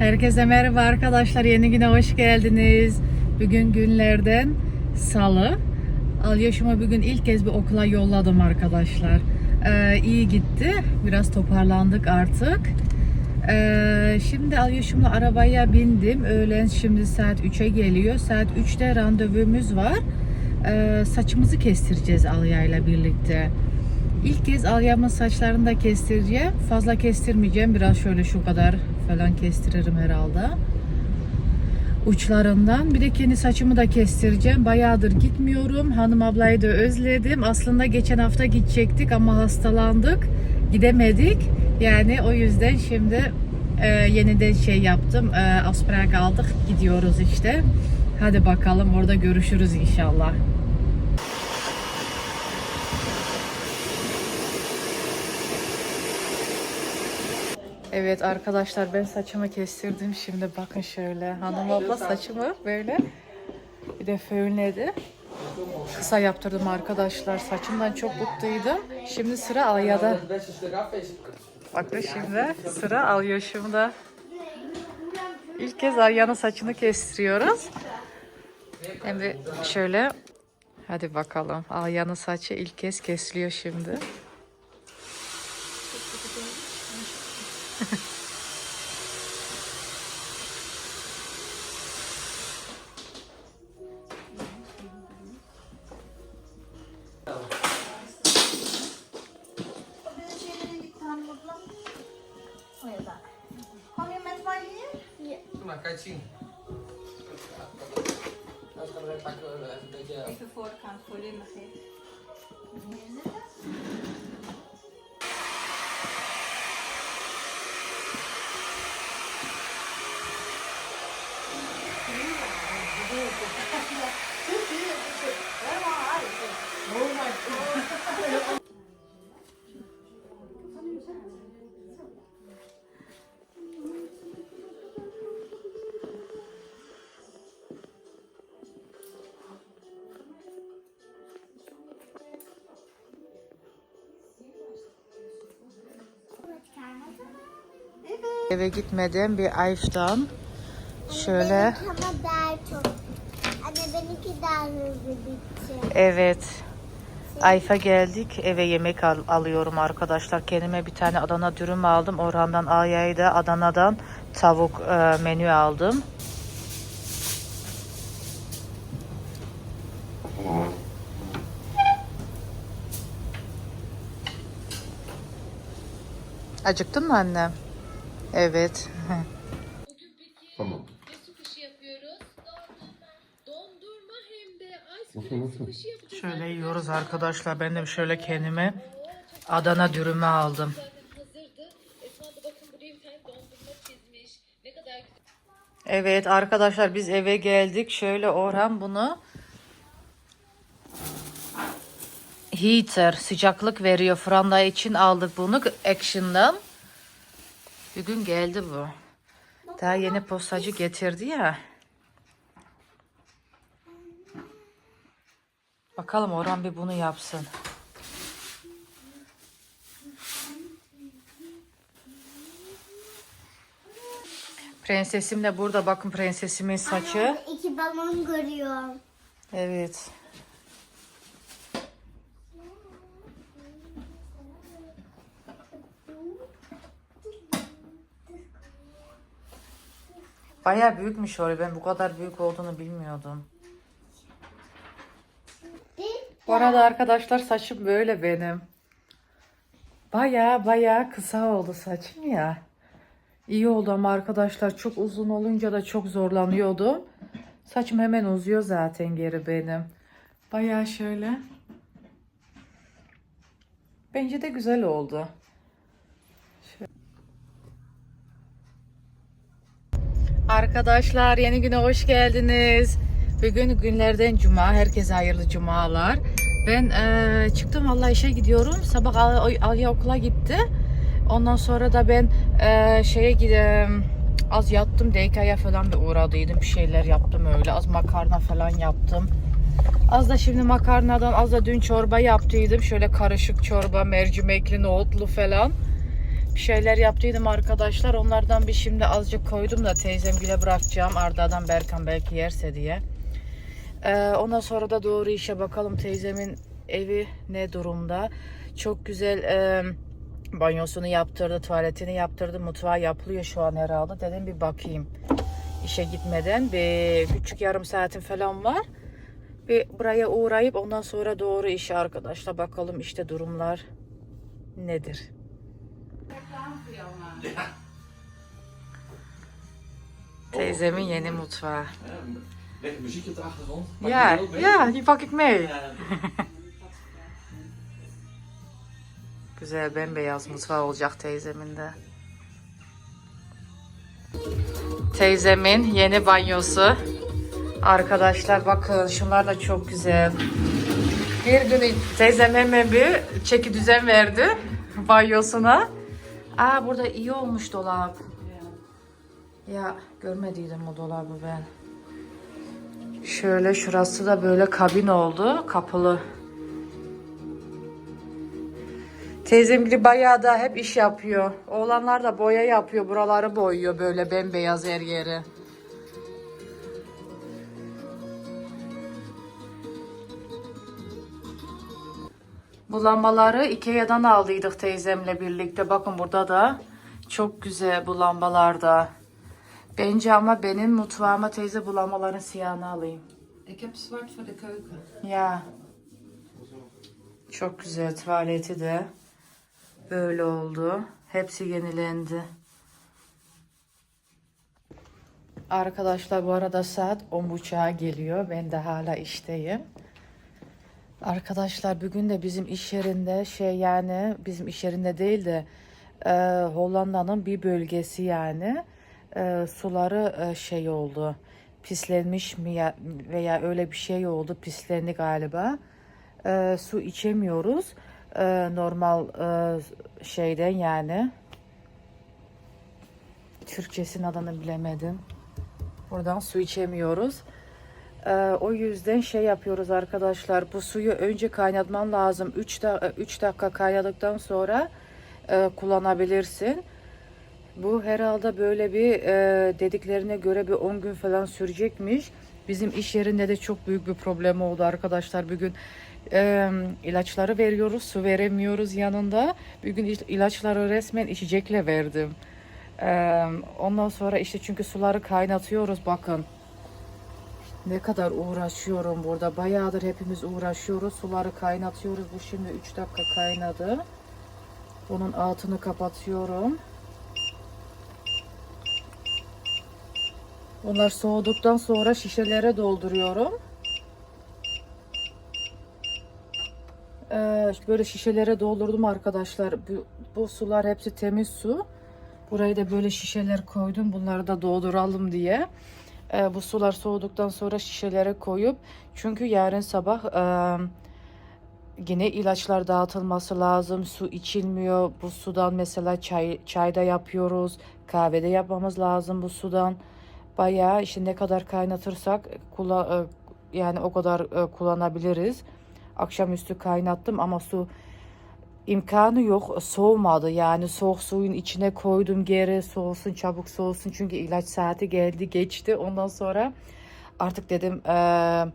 Herkese merhaba arkadaşlar. Yeni güne hoş geldiniz. Bugün günlerden salı. Alyoş'uma bugün ilk kez bir okula yolladım arkadaşlar. Ee, iyi gitti. Biraz toparlandık artık. Ee, şimdi Alyoş'umla arabaya bindim. Öğlen şimdi saat 3'e geliyor. Saat 3'te randevumuz var. Ee, saçımızı kestireceğiz Alya'yla birlikte. İlk kez Alya'mın saçlarını da kestireceğim. Fazla kestirmeyeceğim. Biraz şöyle şu kadar falan kestiririm herhalde. Uçlarından. Bir de kendi saçımı da kestireceğim. Bayağıdır gitmiyorum. Hanım ablayı da özledim. Aslında geçen hafta gidecektik ama hastalandık. Gidemedik. Yani o yüzden şimdi e, yeniden şey yaptım. E, Asperger aldık. Gidiyoruz işte. Hadi bakalım orada görüşürüz inşallah. Evet arkadaşlar ben saçımı kestirdim. Şimdi bakın şöyle hanım abla saçımı böyle bir de fönledi. Kısa yaptırdım arkadaşlar. Saçımdan çok mutluydum. Şimdi sıra Alya'da. Bakın şimdi sıra Alyoş'umda. İlk kez Alya'nın saçını kestiriyoruz. Hem de şöyle hadi bakalım. Alya'nın saçı ilk kez kesiliyor şimdi. Kok bener sih ini ditahan 青 Eve gitmeden bir Ayf'tan şöyle Benimki ama daha çok. Anne benimki daha hızlı bitti. evet Ayf'a geldik. Eve yemek al- alıyorum arkadaşlar. Kendime bir tane Adana dürüm aldım. Orhan'dan Aya'yı da Adana'dan tavuk e, menü aldım. Acıktın mı annem? Evet. Tamam. Ne su kışı yapıyoruz? Dondurma. Dondurma hem de ice cream su kışı yapacağız. Şöyle yiyoruz arkadaşlar. Ben de şöyle kendime Adana dürümü aldım. Evet arkadaşlar biz eve geldik. Şöyle Orhan bunu heater sıcaklık veriyor. Franda için aldık bunu Action'dan. Bugün geldi bu. Daha yeni postacı getirdi ya. Bakalım Orhan bir bunu yapsın. Prensesim de burada. Bakın prensesimin saçı. İki balon görüyorum. Evet. Bayağı büyükmüş oraya. Ben bu kadar büyük olduğunu bilmiyordum. Bu arada arkadaşlar saçım böyle benim. Bayağı bayağı kısa oldu saçım ya. İyi oldu ama arkadaşlar çok uzun olunca da çok zorlanıyordum. Saçım hemen uzuyor zaten geri benim. Bayağı şöyle. Bence de güzel oldu. Arkadaşlar yeni güne hoş geldiniz. Bugün günlerden cuma. Herkese hayırlı cumalar. Ben eee, çıktım valla işe gidiyorum. Sabah Al- Alya okula gitti. Ondan sonra da ben eee, şeye gidem az yattım. Deykaya falan bir uğradıydım. Bir şeyler yaptım öyle. Az makarna falan yaptım. Az da şimdi makarnadan az da dün çorba yaptıydım. Şöyle karışık çorba, mercimekli, nohutlu falan. bir şeyler yaptıydım arkadaşlar. Onlardan bir şimdi azıcık koydum da teyzemgile bırakacağım. Arda'dan Berkan belki yerse diye. Ee, ondan sonra da doğru işe bakalım teyzemin evi ne durumda. Çok güzel e, banyosunu yaptırdı, tuvaletini yaptırdı, mutfağı yapılıyor şu an herhalde. Dedim bir bakayım işe gitmeden bir küçük yarım saatin falan var. Bir buraya uğrayıp ondan sonra doğru işe arkadaşlar bakalım işte durumlar nedir. Teyzemin yeni mutfağı. Lekker muziekje op de achtergrond. Ja, ja, die pak ik mee. Güzel bembeyaz mutfağı olacak teyzemin de. Teyzemin yeni banyosu. Arkadaşlar bakın şunlar da çok güzel. Bir gün teyzem hemen bir çeki düzen verdi banyosuna. Aa burada iyi olmuş dolap. Ya görmediydim o dolabı ben. Şöyle şurası da böyle kabin oldu. Kapılı. Teyzem gibi bayağı da hep iş yapıyor. Oğlanlar da boya yapıyor. Buraları boyuyor böyle bembeyaz her yeri. Bu lambaları Ikea'dan aldıydık teyzemle birlikte. Bakın burada da çok güzel bu lambalar da. Bence ama benim mutfağıma teyze bu lambaların siyahını alayım. Ik heb zwart voor de keuken. Ya. Çok güzel tuvaleti de böyle oldu. Hepsi yenilendi. Arkadaşlar bu arada saat 10.30'a geliyor. Ben de hala işteyim. Arkadaşlar bugün de bizim iş yerinde şey yani bizim iş yerinde değil de e, Hollanda'nın bir bölgesi yani e, suları e, şey oldu pislenmiş mi ya, veya öyle bir şey oldu pislendi galiba E, su içemiyoruz E, normal e, şeyden yani Türkçesinin adını bilemedim buradan su içemiyoruz ee, o yüzden şey yapıyoruz arkadaşlar. Bu suyu önce kaynatman lazım. 3 da 3 dakika kaynadıktan sonra e, kullanabilirsin. Bu herhalde böyle bir e, dediklerine göre bir 10 gün falan sürecekmiş. Bizim iş yerinde de çok büyük bir problem oldu arkadaşlar. Bugün e, ilaçları veriyoruz, su veremiyoruz yanında. Bugün il- ilaçları resmen içecekle verdim. E, ondan sonra işte çünkü suları kaynatıyoruz bakın. Ne kadar uğraşıyorum burada. Bayağıdır hepimiz uğraşıyoruz. Suları kaynatıyoruz. Bu şimdi 3 dakika kaynadı. Bunun altını kapatıyorum. Bunlar soğuduktan sonra şişelere dolduruyorum. Ee, böyle şişelere doldurdum arkadaşlar. Bu, bu sular hepsi temiz su. Buraya da böyle şişeler koydum. Bunları da dolduralım diye. Ee, bu sular soğuduktan sonra şişelere koyup çünkü yarın sabah e, yine ilaçlar dağıtılması lazım. Su içilmiyor. Bu sudan mesela çay çayda yapıyoruz. Kahvede yapmamız lazım bu sudan. Bayağı işte ne kadar kaynatırsak kula, e, yani o kadar e, kullanabiliriz. Akşamüstü kaynattım ama su imkanı yok soğumadı. Yani soğuk suyun içine koydum geri soğusun çabuk soğusun. Çünkü ilaç saati geldi geçti. Ondan sonra artık dedim eee,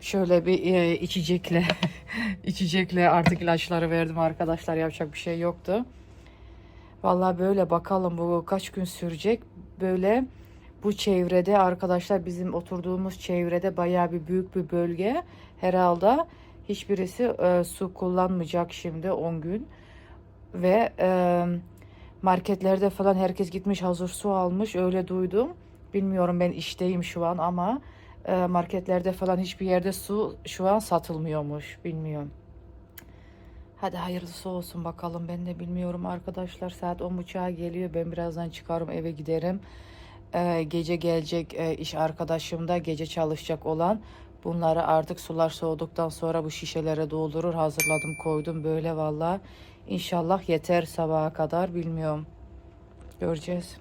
şöyle bir içecekle içecekle artık ilaçları verdim arkadaşlar. Yapacak bir şey yoktu. Vallahi böyle bakalım bu kaç gün sürecek. Böyle bu çevrede arkadaşlar bizim oturduğumuz çevrede bayağı bir büyük bir bölge. Herhalde hiçbirisi e, su kullanmayacak şimdi 10 gün. Ve e, marketlerde falan herkes gitmiş hazır su almış. Öyle duydum. Bilmiyorum ben işteyim şu an ama e, marketlerde falan hiçbir yerde su şu an satılmıyormuş. Bilmiyorum. Hadi hayırlısı olsun bakalım. Ben de bilmiyorum arkadaşlar. Saat 10.30'a geliyor. Ben birazdan çıkarım eve giderim. Ee, gece gelecek e, iş arkadaşım da gece çalışacak olan bunları artık sular soğuduktan sonra bu şişelere doldurur hazırladım koydum böyle valla İnşallah yeter sabaha kadar bilmiyorum göreceğiz.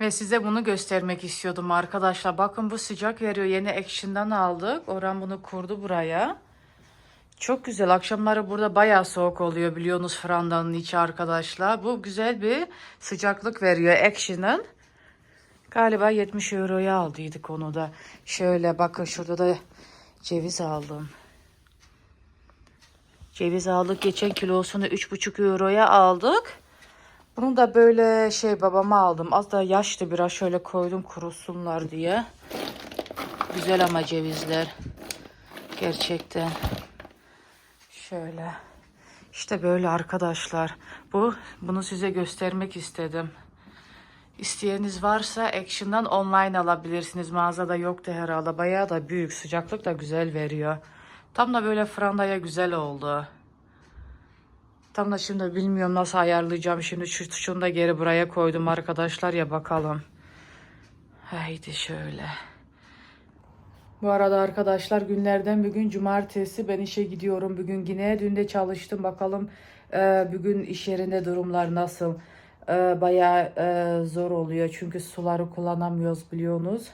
Ve size bunu göstermek istiyordum arkadaşlar. Bakın bu sıcak veriyor. Yeni Action'dan aldık. Orhan bunu kurdu buraya. Çok güzel. Akşamları burada bayağı soğuk oluyor biliyorsunuz Franda'nın içi arkadaşlar. Bu güzel bir sıcaklık veriyor Action'ın. Galiba 70 euroya aldıydık onu da. Şöyle bakın şurada da ceviz aldım. Ceviz aldık. Geçen kilosunu 3,5 euroya aldık. Bunu da böyle şey babama aldım. Az da yaşlı biraz şöyle koydum kurusunlar diye. Güzel ama cevizler. Gerçekten. Şöyle. İşte böyle arkadaşlar. Bu bunu size göstermek istedim. İsteyeniniz varsa Action'dan online alabilirsiniz. Mağazada yoktu herhalde. Bayağı da büyük. Sıcaklık da güzel veriyor. Tam da böyle frandaya güzel oldu. Tam da şimdi bilmiyorum nasıl ayarlayacağım. Şimdi şu, şunu da geri buraya koydum arkadaşlar ya bakalım. Haydi şöyle. Bu arada arkadaşlar günlerden bir gün cumartesi ben işe gidiyorum. Bugün yine dün de çalıştım. Bakalım e, bugün iş yerinde durumlar nasıl. E, bayağı e, zor oluyor. Çünkü suları kullanamıyoruz biliyorsunuz.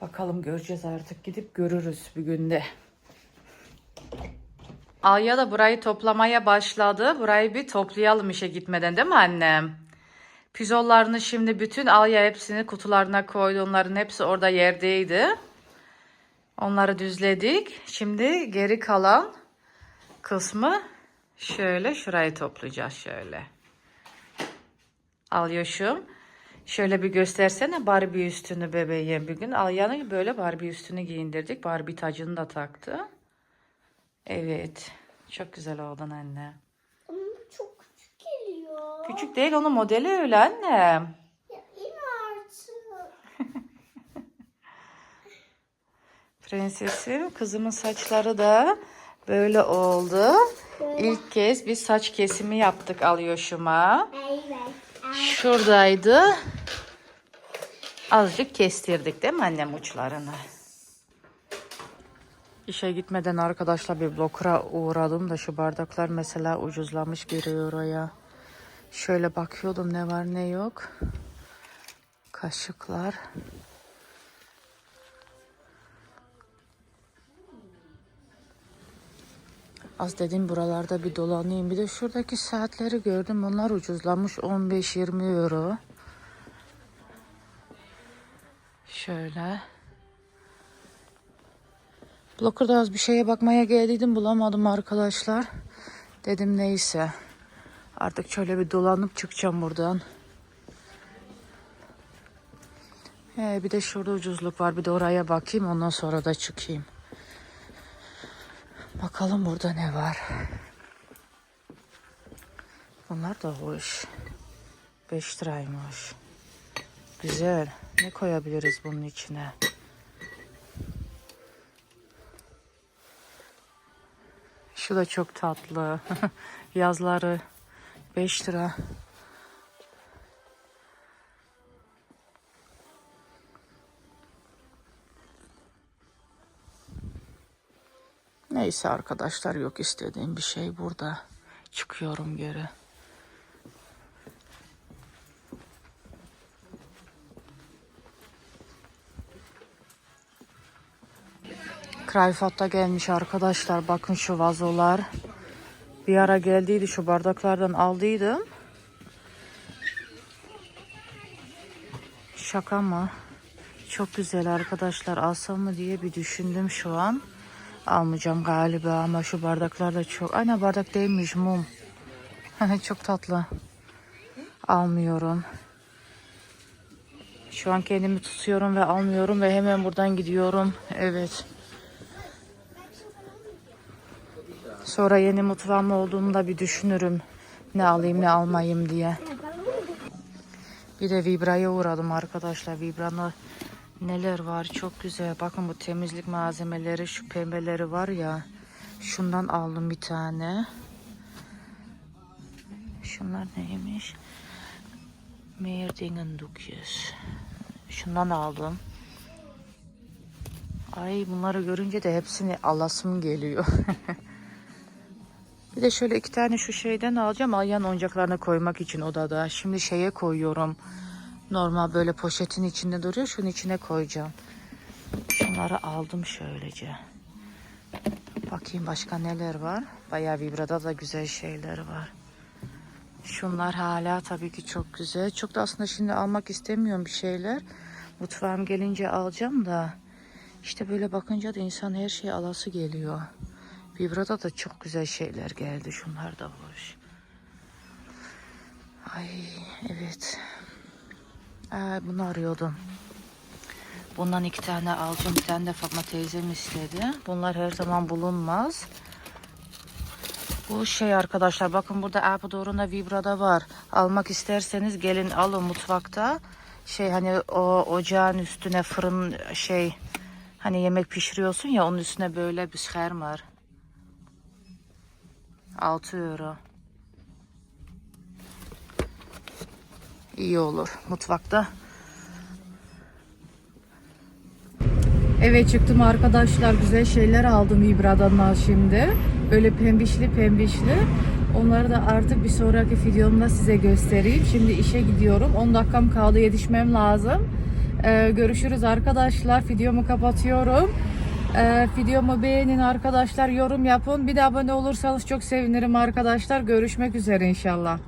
Bakalım göreceğiz artık. Gidip görürüz bugün de. Alya da burayı toplamaya başladı. Burayı bir toplayalım işe gitmeden değil mi annem? Pizollarını şimdi bütün Alya hepsini kutularına koydu. Onların hepsi orada yerdeydi. Onları düzledik. Şimdi geri kalan kısmı şöyle şurayı toplayacağız şöyle. Alyoşum. Şöyle bir göstersene Barbie üstünü bebeğim. Bugün Alya'nın böyle Barbie üstünü giyindirdik. Barbie tacını da taktı. Evet. Çok güzel oldun anne. Ama çok küçük geliyor. Küçük değil onun modeli öyle annem. Ya in artık. Prensesim kızımın saçları da böyle oldu. İlk kez bir saç kesimi yaptık Alyoş'uma. Evet. Şuradaydı. Azıcık kestirdik değil mi annem uçlarını? İşe gitmeden arkadaşlar bir blokura uğradım da şu bardaklar mesela ucuzlamış bir euroya. Şöyle bakıyordum ne var ne yok. Kaşıklar. Az dedim buralarda bir dolanayım. Bir de şuradaki saatleri gördüm. Onlar ucuzlamış 15-20 euro. Şöyle. Blokker'da az bir şeye bakmaya geldiydim bulamadım arkadaşlar. Dedim neyse. Artık şöyle bir dolanıp çıkacağım buradan. He, bir de şurada ucuzluk var. Bir de oraya bakayım ondan sonra da çıkayım. Bakalım burada ne var. Bunlar da hoş. 5 liraymış. Güzel. Ne koyabiliriz bunun içine? Şu da çok tatlı. Yazları 5 lira. Neyse arkadaşlar yok istediğim bir şey burada. Çıkıyorum geri. Krayfat'ta gelmiş arkadaşlar. Bakın şu vazolar. Bir ara geldiydi şu bardaklardan aldıydım. Şaka mı? Çok güzel arkadaşlar. Alsam mı diye bir düşündüm şu an. Almayacağım galiba ama şu bardaklar da çok... Aynen bardak değilmiş mum. çok tatlı. Almıyorum. Şu an kendimi tutuyorum ve almıyorum ve hemen buradan gidiyorum. Evet. Sonra yeni mutfağım olduğunda bir düşünürüm. Ne alayım ne almayayım diye. Bir de Vibra'ya uğradım arkadaşlar. Vibra'nın neler var çok güzel. Bakın bu temizlik malzemeleri şu pembeleri var ya. Şundan aldım bir tane. Şunlar neymiş? Meerdingendukjes. Şundan aldım. Ay bunları görünce de hepsini alasım geliyor. bir de şöyle iki tane şu şeyden alacağım. Ayyan oyuncaklarını koymak için odada. Şimdi şeye koyuyorum. Normal böyle poşetin içinde duruyor. Şunun içine koyacağım. Şunları aldım şöylece. Bakayım başka neler var. Bayağı Vibra'da da güzel şeyler var. Şunlar hala tabii ki çok güzel. Çok da aslında şimdi almak istemiyorum bir şeyler. Mutfağım gelince alacağım da. İşte böyle bakınca da insan her şeyi alası geliyor. Vibra'da da çok güzel şeyler geldi. Şunlar da hoş. Ay evet. Aa, bunu arıyordum. Bundan iki tane alacağım. Bir tane de Fatma teyzem istedi. Bunlar her zaman bulunmaz. Bu şey arkadaşlar bakın burada Apple Doğru'nda Vibra'da var. Almak isterseniz gelin alın mutfakta. Şey hani o ocağın üstüne fırın şey hani yemek pişiriyorsun ya onun üstüne böyle bir scherm var. 6 euro. İyi olur mutfakta. Evet çıktım arkadaşlar güzel şeyler aldım Vibra'dan şimdi. Böyle pembişli pembişli. Onları da artık bir sonraki videomda size göstereyim. Şimdi işe gidiyorum. 10 dakikam kaldı yetişmem lazım. Ee, görüşürüz arkadaşlar. Videomu kapatıyorum. Ee, videomu beğenin arkadaşlar. Yorum yapın. Bir de abone olursanız çok sevinirim arkadaşlar. Görüşmek üzere inşallah.